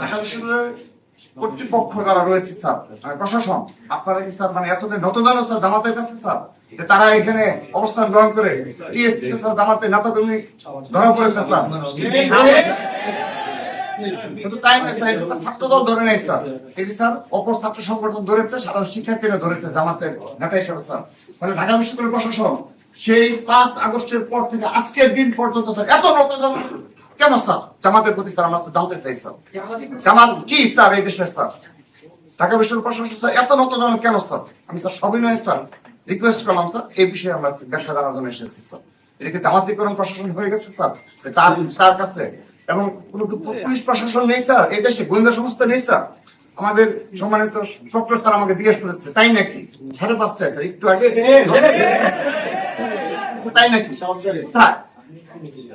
ঢাকা কর্তৃপক্ষ যারা রয়েছে, স্যার মানে প্রশাসন, আপনারা কি, স্যার মানে এতদিন স্যার, জামাতের কাছে, স্যার, যে তারা এখানে অবস্থান গ্রহণ করে টিএসসি স্যার নেতা কর্মী ধরা পড়েছে, স্যার। শিক্ষার্থীরা ঢাকা বিশ্ববিদ্যালয় প্রশাসন সেই পাঁচ আগস্টের পর থেকে আজকের দিন পর্যন্ত, স্যার, এত নতুন কেন স্যার? জামাতের প্রতি স্যার আমরা জানতে চাই স্যার। জামাত কি স্যার এই দেশের স্যার? ঢাকা বিশ্ববিদ্যালয় স্যার এত নতুন কেন স্যার? আমি স্যার সবিনয় স্যার। রিকোয়েস্ট করলাম স্যার এই বিষয়ে আমরা ব্যাখ্যা জানার জন্য এসেছি স্যার। এটা কি জামাতিকরণ প্রশাসন হয়ে গেছে স্যার? তার তার কাছে। এবং কোন পুলিশ প্রশাসন নেই স্যার? এই দেশে গোয়েন্দা সংস্থা নেই স্যার? আমাদের সম্মানিত ডক্টর স্যার আমাকে জিজ্ঞেস করেছে তাই নাকি? সাড়ে পাঁচটায় স্যার একটু আগে। তাই নাকি?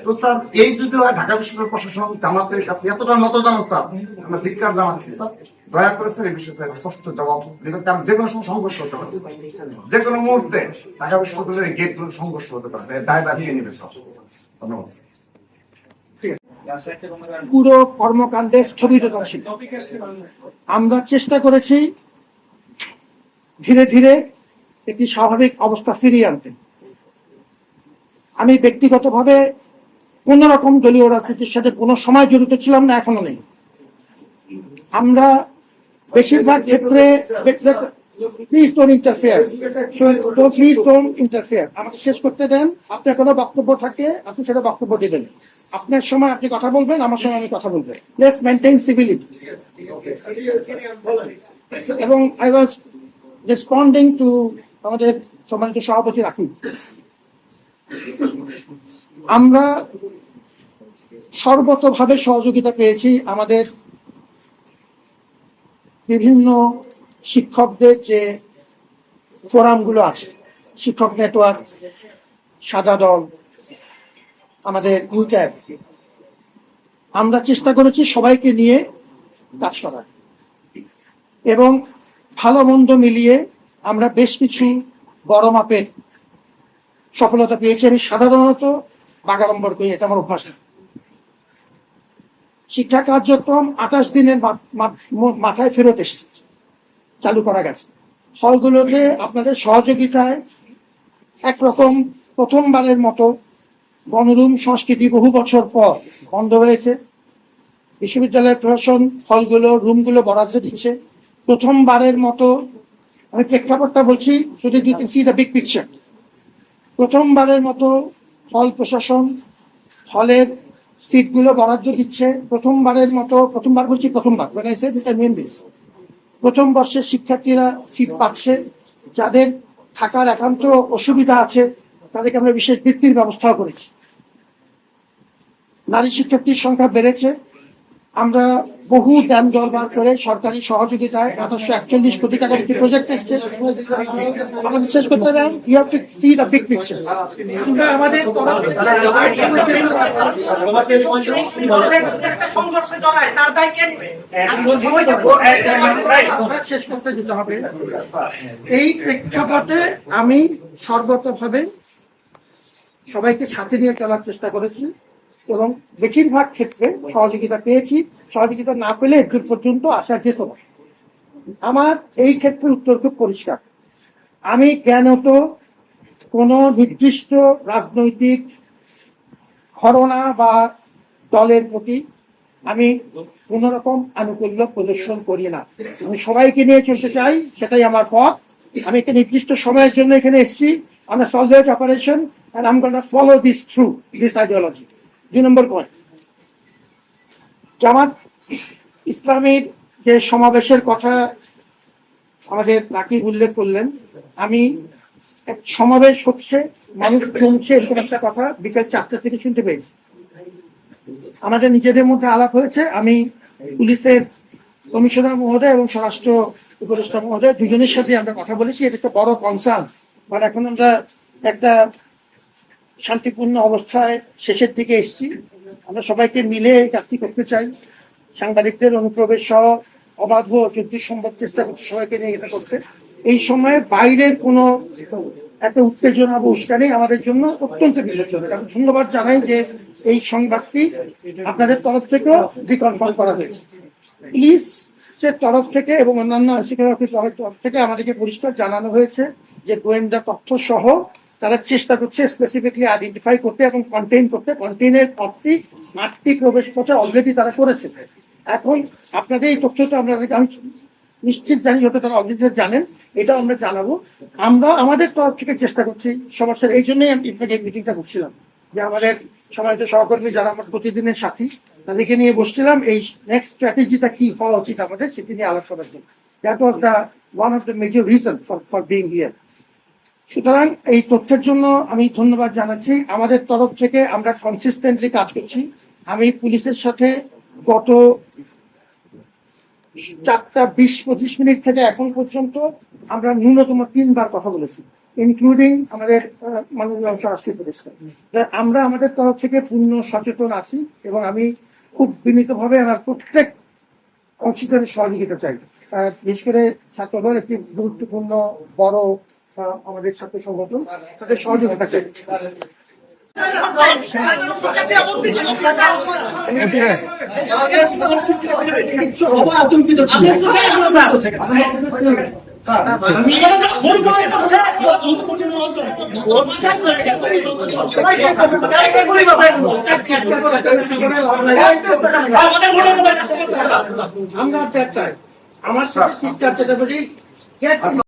তো স্যার, এই যদি হয় ঢাকা বিশ্ববিদ্যালয় প্রশাসন জামাতের কাছে এতটা নত জানো স্যার, আমরা ধিক্কার জানাচ্ছি, স্যার। দয়া করে, স্যার, এই বিষয়ে স্পষ্ট জবাব কারণ যে কোনো সময় সংঘর্ষ হতে পারে। যে কোনো মুহূর্তে ঢাকা বিশ্ববিদ্যালয়ের গেট সংঘর্ষ হতে পারে দায় নেবে, স্যার। ধন্যবাদ পুরো কর্মকাণ্ডে স্থগিততা ছিল আমরা চেষ্টা করেছি ধীরে ধীরে একটি স্বাভাবিক অবস্থা ফিরিয়ে আনতে। আমি ব্যক্তিগতভাবে কোন রকম দলীয় রাজনীতির সাথে কোনো সময় জড়িত ছিলাম না, এখনও নেই। আমরা বেশিরভাগ ক্ষেত্রে please don't interfere please don't interfere আমাকে শেষ করতে দেন। আপনার কোনো বক্তব্য থাকলে আপনি সেটা বক্তব্য দেবেন। আপনার সময় আপনি কথা বলবেন, আমার সময় আমি কথা বলব। লেটস মেনটেন সিভিলিটি এবং আই ওয়াজ রেসপন্ডিং টু আমাদের সম্মানিত সভাপতি রাখি আমরা সর্বতভাবে সহযোগিতা পেয়েছি আমাদের বিভিন্ন শিক্ষকদের যে ফোরামগুলো আছে, শিক্ষক নেটওয়ার্ক, সাদা দল, আমাদের ইউট্যাব আমরা চেষ্টা করেছি সবাইকে নিয়ে কাজ করার। এবং ভালো মন্দ মিলিয়ে আমরা বেশ কিছু বড় মাপের সফলতা পেয়েছি আমি সাধারণত বাগাড়ম্বর করি এটা আমার অভ্যাস। শিক্ষা কার্যক্রম আঠাশ দিনের মাথায় ফেরত এসেছে, চালু করা গেছে। হলগুলোতে আপনাদের সহযোগিতায় একরকম প্রথমবারের মতো গণরুম সংস্কৃতি বহু বছর পর বন্ধ হয়েছে। বিশ্ববিদ্যালয়ের প্রশাসন হলগুলো রুমগুলো বরাদ্দ দিচ্ছে। প্রথমবারের মতো আমি প্রেক্ষাপটটা বলছি যদি সি দ্য বিগ পিকচার প্রথমবারের মতো হল প্রশাসন হলের সিটগুলো বরাদ্দ দিচ্ছে। প্রথমবারের মতো, প্রথমবার বলছি প্রথমবার মানে এসে দিস আই মিন দিস প্রথম বর্ষের শিক্ষার্থীরা সিট পাচ্ছে। যাদের থাকার একান্ত অসুবিধা আছে, তাদেরকে আমরা বিশেষ বৃত্তির ব্যবস্থাও করেছি। নারী শিক্ষার্থীর সংখ্যা বেড়েছে। আমরা বহু দাম দরবার করে সরকারি সহযোগিতায় আঠারোশো একচল্লিশ কোটি টাকার একটি প্রজেক্ট এসছে। আমাদের শেষ করতে দেন you have to see the big picture আমরা আমাদের শেষ করতে যেতে হবে। এই প্রেক্ষাপটে আমি সর্বতভাবে সবাইকে সাথে নিয়ে চলার চেষ্টা করেছি। এবং বেশিরভাগ ক্ষেত্রে সহযোগিতা পেয়েছি। সহযোগিতা না পেলে দূর পর্যন্ত আসা যেত না। আমার এই ক্ষেত্রে উত্তর খুব পরিষ্কার। আমি জ্ঞানত কোনো নির্দিষ্ট রাজনৈতিক ঘটনা বা দলের প্রতি আমি কোন রকম আনুকূল্য প্রদর্শন করি না। আমি সবাইকে নিয়ে চলতে চাই, সেটাই আমার পথ। আমি একটা নির্দিষ্ট সময়ের জন্য এখানে এসেছি। আমরা salvage operation and I'm going to follow this through. দুই নম্বর পয়েন্ট জামাত ইসলামের যে সমাবেশের কথা আমাদের রাকিব উল্লেখ করলেন, আমি এক সমাবেশ হচ্ছে, মানুষ জমছে এরকম একটা কথা বিকেল চারটা থেকে শুনতে পেয়েছি। আমাদের নিজেদের মধ্যে আলাপ হয়েছে, আমি পুলিশের কমিশনার মহোদয় এবং স্বরাষ্ট্র উপদেষ্টা মহোদয় দুজনের সাথে আমরা কথা বলেছি, এটা একটা বড় কনসার্ন মানে এখন আমরা একটা শান্তিপূর্ণ অবস্থায় শেষের দিকে এসেছি। আমরা সবাইকে মিলে এই কাজটি করতে চাই। সাংবাদিকদের অনুপ্রবেশ সহ অবাধ যুদ্ধের সম্ভব চেষ্টা করছি সবাইকে নিয়ে এটা করতে। এই সময়ে বাইরের কোনো একটা উত্তেজনা বা উস্কানি আমাদের জন্য, অত্যন্ত এবং ধন্যবাদ জানাই যে এই সংবাদটি আপনাদের তরফ থেকেও রিকনফার্ম করা হয়েছে। পুলিশের তরফ থেকে এবং অন্যান্য আইসিকের তরফ থেকে আমাদেরকে পরিষ্কার জানানো হয়েছে যে গোয়েন্দা তথ্য সহ তারা চেষ্টা করছে স্পেসিফিকলি আইডেন্টিফাই করতে এবং কন্টেইন করতে। কন্টেইনের পথটি আটটি প্রবেশ পথে অলরেডি তারা করেছে। এখন আপনাদের এই তথ্যটা আমরা আমি নিশ্চিত জানি হয়তো তারা অলরেডি জানেন। এটা আমরা জানাব। আমরা আমাদের তরফ থেকে চেষ্টা করছি সমস্যার এই জন্যই আমি ইনফ্যাক্ট এই মিটিংটা করছিলাম। যে আমাদের সমাজের সহকর্মী যারা আমার প্রতিদিনের সাথী, তাদেরকে নিয়ে বসছিলাম। এই নেক্সট স্ট্র্যাটেজিটা কি হওয়া উচিত আমাদের সেটি নিয়ে আলাপ করার জন্য। That was the one of the major reason for for being here সুতরাং এই তথ্যের জন্য আমি ধন্যবাদ জানাচ্ছি। আমাদের তরফ থেকে আমরা কনসিস্টেন্টলি কাজ করছি। আমি পুলিশের সাথে গত চারটা বিশ পঁচিশ মিনিট থেকে এখন পর্যন্ত আমরা ন্যূনতম তিনবার কথা বলেছি ইনক্লুডিং আমাদের মাননীয় স্বরাষ্ট্র আমরা আমাদের তরফ থেকে পূর্ণ সচেতন আছি এবং আমি খুব বিনীতভাবে আমার প্রত্যেক অংশীদারের সহযোগিতা চাই। বিশেষ করে ছাত্রদল একটি গুরুত্বপূর্ণ, বড় আমাদের ছাত্র সংগঠন তাদের সহযোগিতা চাই আতঙ্কিত আমরা আমার সাথে চিৎকার চেটাপুটি